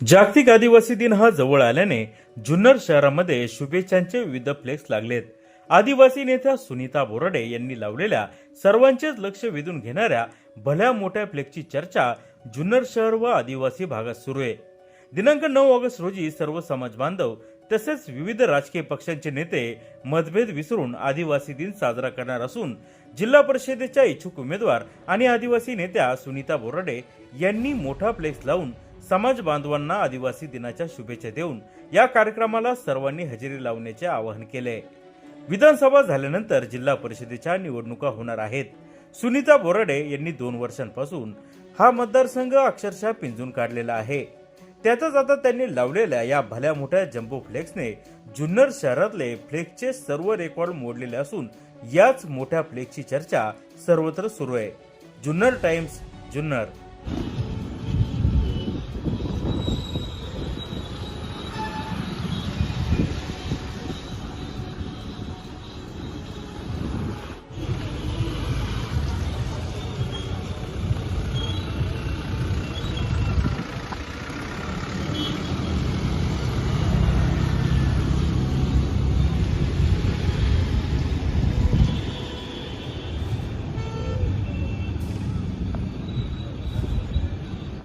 जागतिक आदिवासी दिन हा जवळ आल्याने जुन्नर शहरामध्ये शुभेच्छांचे विविध फ्लेक्स लागलेत. आदिवासी नेत्या सुनीता बोराडे यांनी लावलेल्या सर्वांचेच लक्ष वेधून घेणाऱ्या भल्या मोठ्या फ्लेक्सची चर्चा जुन्नर शहर व आदिवासी भागात सुरू आहे. दिनांक नऊ ऑगस्ट रोजी सर्व समाज बांधव तसेच विविध राजकीय पक्षांचे नेते मतभेद विसरून आदिवासी दिन साजरा करणार असून जिल्हा परिषदेच्या इच्छुक उमेदवार आणि आदिवासी नेत्या सुनीता बोराडे यांनी मोठा फ्लेक्स लावून समाज बांधवांना आदिवासी दिनाच्या शुभेच्छा देऊन या कार्यक्रमाला सर्वांनी हजेरी लावण्याचे आवाहन केले. विधानसभा झाल्यानंतर जिल्हा परिषदेच्या निवडणुका होणार आहेत. सुनीता बोराडे यांनी दोन वर्षांपासून हा मतदारसंघ अक्षरशः पिंजून काढलेला आहे. त्यातच आता त्यांनी लावलेल्या या भल्या मोठ्या जम्बो फ्लेक्सने जुन्नर शहरातले फ्लेक्सचे सर्व रेकॉर्ड मोडलेले असून याच मोठ्या फ्लेक्सची चर्चा सर्वत्र सुरू आहे. जुन्नर टाइम्स जुन्नर.